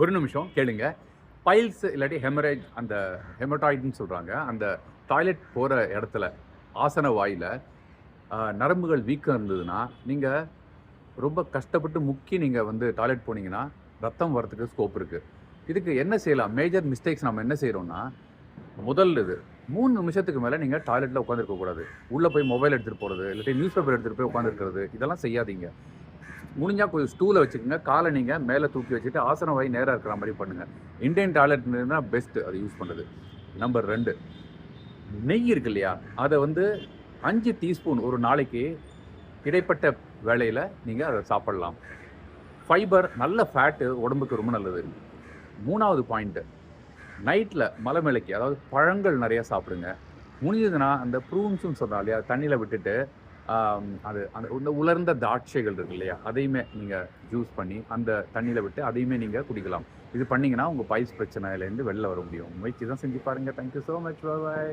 ஒரு நிமிஷம் கேளுங்க. பைல்ஸ் இல்லாட்டி ஹெமரேஜ் அந்த ஹெமட்டாய்டுன்னு சொல்கிறாங்க அந்த டாய்லெட் போகிற இடத்துல ஆசன வாயில் நரம்புகள் வீக்கம் இருந்ததுன்னா நீங்கள் ரொம்ப கஷ்டப்பட்டு முக்கி நீங்கள் வந்து டாய்லெட் போனீங்கன்னா ரத்தம் வரத்துக்கு ஸ்கோப் இருக்குது இதுக்கு என்ன செய்யலாம்? மேஜர் மிஸ்டேக்ஸ் நம்ம என்ன செய்கிறோம்னா முதல் இது மூணு நிமிஷத்துக்கு மேலே நீங்கள் டாய்லெட்டில் உட்காந்துருக்கக்கூடாது உள்ளே போய் மொபைல் எடுத்துகிட்டு போகிறது இல்லாட்டி நியூஸ் பேப்பர் எடுத்துகிட்டு போய் உட்காந்துருக்கிறது இதெல்லாம் செய்யாதீங்க. முடிஞ்சால் கொஞ்சம் ஸ்டூலை வச்சுக்கோங்க. காலை நீங்கள் மேலே தூக்கி வச்சுட்டு ஆசனம் வாய் நேராக இருக்கிற மாதிரி பண்ணுங்கள் இண்டியன் டாய்லெட் பெஸ்ட்டு அது யூஸ் பண்ணுறது நம்பர் ரெண்டு. நெய் இருக்கு இல்லையா? அதை வந்து அஞ்சு டீஸ்பூன் ஒரு நாளைக்கு இடைப்பட்ட வேலையில் நீங்கள் அதை சாப்பிடலாம். ஃபைபர் நல்ல ஃபேட்டு உடம்புக்கு ரொம்ப நல்லது. மூணாவது பாயிண்ட்டு நைட்டில் மலை மேலைக்கு அதாவது பழங்கள் நிறையா சாப்பிடுங்க. முடிஞ்சதுன்னா அந்த ப்ரூன்ஸுன்னு சொன்னா இல்லையா? தண்ணியில் விட்டுட்டு அது அந்த இந்த உலர்ந்த திராட்சைகள் இருக்கு இல்லையா? அதையுமே நீங்கள் ஜூஸ் பண்ணி அந்த தண்ணியில் விட்டு அதையுமே நீங்கள் குடிக்கலாம். இது பண்ணிங்கன்னா உங்கள் பைல்ஸ் பிரச்சனையிலேருந்து வெளில வர முடியும். முயற்சி தான் செஞ்சு பாருங்கள் தேங்க்யூ ஸோ மச் பாய்